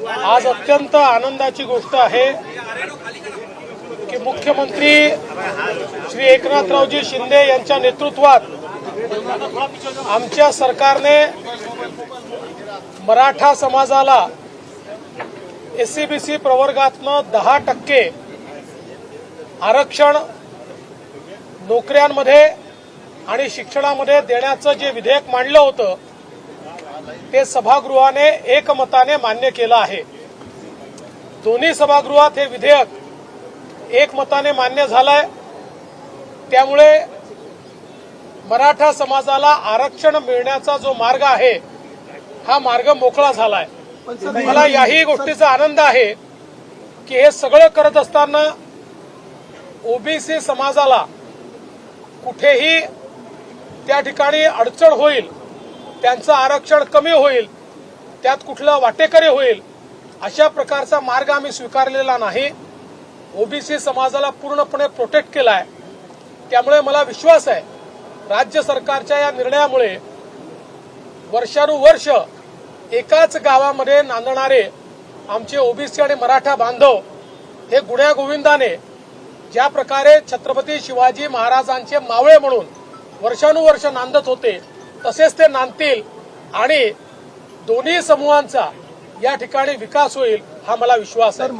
आज अत्यंत आनंदाची गोष्ट आहे की मुख्यमंत्री श्री एकनाथरावजी शिंदे यांच्या नेतृत्वात आमच्या सरकारने मराठा समाजाला एससीबीसी प्रवर्गातनं दहा टक्के आरक्षण नोकऱ्यांमध्ये आणि शिक्षणामध्ये देण्याचं जे विधेयक मांडलं होतं ते सभागृहाने एकमताने मान्य केलं आहे. दोन्ही सभागृहात हे विधेयक एकमताने मान्य झालंय. त्यामुळे मराठा समाजाला आरक्षण मिळण्याचा जो मार्ग आहे हा मार्ग मोकळा झालाय. मला याही गोष्टीचा आनंद आहे की हे सगळं करत असताना ओबीसी समाजाला कुठेही त्या ठिकाणी अडचण होईल त्यांचं आरक्षण कमी होईल त्यात कुठलं वाटेकरी होईल अशा प्रकारचा मार्ग आम्ही स्वीकारलेला नाही. ओबीसी समाजाला पूर्णपणे प्रोटेक्ट केला आहे त्यामुळे मला विश्वास आहे राज्य सरकारच्या या निर्णयामुळे वर्षानुवर्ष एकाच गावामध्ये नांदणारे आमचे ओबीसी आणि मराठा बांधव हे गुण्या गोविंदाने ज्या प्रकारे छत्रपती शिवाजी महाराजांचे मावळे म्हणून वर्षानुवर्ष नांदत होते तसेच ते नांदतील. आणि दोन्ही समूहांचा या ठिकाणी विकास होईल हा मला विश्वास आहे.